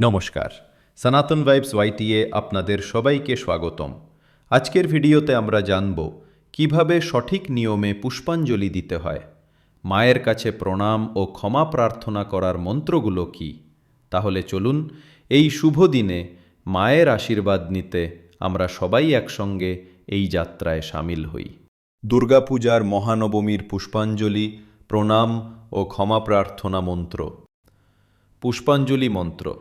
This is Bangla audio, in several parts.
নমস্কার। সনাতন ভাইবস ওয়াইটিএ আপনাদের সবাইকে স্বাগতম। আজকের ভিডিওতে আমরা জানব কীভাবে সঠিক নিয়মে পুষ্পাঞ্জলি দিতে হয়। মায়ের কাছে প্রণাম ও ক্ষমা প্রার্থনা করার মন্ত্রগুলো কি? তাহলে চলুন এই শুভ দিনে মায়ের আশীর্বাদ নিতে আমরা সবাই একসঙ্গে এই যাত্রায় সামিল হই। দুর্গাপূজার মহানবমীর পুষ্পাঞ্জলি, প্রণাম ও ক্ষমা প্রার্থনা মন্ত্র। পুষ্পাঞ্জলি মন্ত্র।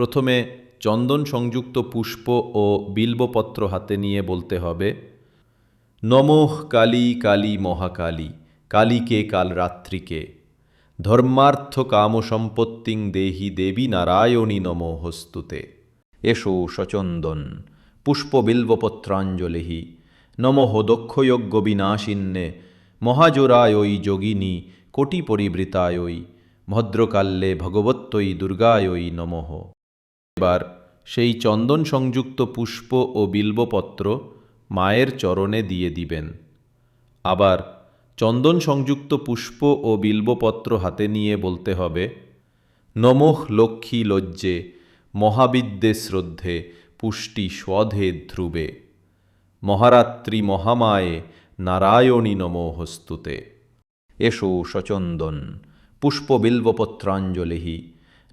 প্রথমে চন্দন সংযুক্ত পুষ্প ও বিল্বপত্র হাতে নিয়ে বলতে হবে, নমঃ কালী কালী মহাকালী, কালীকে কাল রাত্রিকে ধর্মার্থ কাম সম্পত্তিং দেহি দেবী নারায়ণী নমো হস্তুতে এসো সচন্দন পুষ্প বিল্বপত্রাঞ্জলিহি নমঃ দক্ষযজ্ঞ বিনাশিন্নে মহাজোরায়ৈ যোগিনী কোটি পরিবৃতায়ৈ ভদ্রকাল্যে ভগবত্তৈ দুর্গায়ৈ নমঃ। এবার সেই চন্দন সংযুক্ত পুষ্প ও বিল্বপত্র মায়ের চরণে দিয়ে দিবেন। আবার চন্দন সংযুক্ত পুষ্প ও বিল্বপত্র হাতে নিয়ে বলতে হবে, নমঃ লক্ষ্মী লজ্জে, মহাবিদ্যে শ্রদ্ধে, পুষ্টি স্বধে ধ্রুবে, মহারাত্রি মহামায়ে, নারায়ণী নমো হস্তুতে। এসো সচন্দন পুষ্পবিল্বপত্রাঞ্জলিহি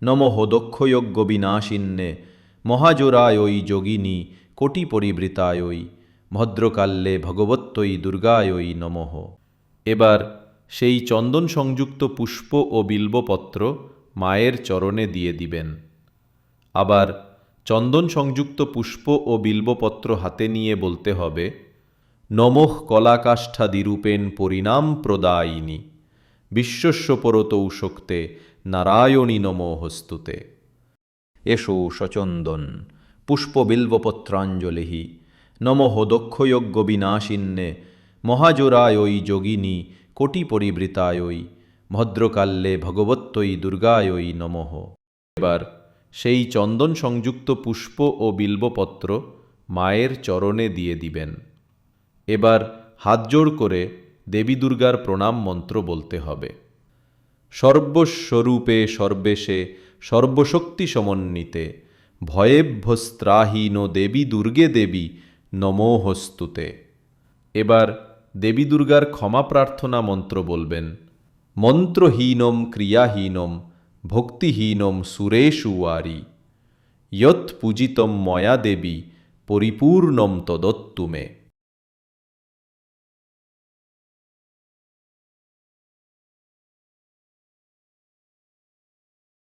নমঃ দক্ষযজ্ঞ বিনাশিন্নে মহাজোরায়ৈ যোগিনী কোটি পরিবৃতায়ৈ ভদ্রকাল্যে ভগবত্তৈ দুর্গায়ৈ নমঃ। এবার সেই চন্দন সংযুক্ত পুষ্প ও বিল্বপত্র মায়ের চরণে দিয়ে দিবেন। আবার চন্দন সংযুক্ত পুষ্প ও বিল্বপত্র হাতে নিয়ে বলতে হবে, নমঃ কলাকাষ্ঠাদিরূপেণ পরিণাম প্রদায়িনী। বিশ্বস্য পরতৌ শক্তে নারায়ণী নমো হস্তুতে এসো সচন্দন, পুষ্পবিল্বপত্রাঞ্জলিহি নমঃ দক্ষযজ্ঞ বিনাশিন্নে মহাজোরায়ৈ যোগিনী কোটি পরিবৃতায়ৈ ভদ্রকাল্যে ভগবত্তৈ দুর্গায়ৈ নমঃ। এবার সেই চন্দন সংযুক্ত পুষ্প ও বিল্বপত্র মায়ের চরণে দিয়ে দিবেন। এবার হাত জোড় করে দেবী দুর্গার প্রণাম মন্ত্র বলতে হবে। সর্বস্বরূপে সর্বেশে, সর্বশক্তি সমন্বিতে। ভয়েভ্যস্ত্রাহীন দেবী দুর্গে দেবী নমোহস্তুতে এবার দেবী দুর্গার ক্ষমা প্রার্থনা মন্ত্র বলবেন। মন্ত্রহীনম ক্রিয়াহীনম, ভক্তিহীনম সুরেষু ওয়ারি যৎ পূজিতম ময়া দেবী, পরিপূর্ণম তদত্তুমে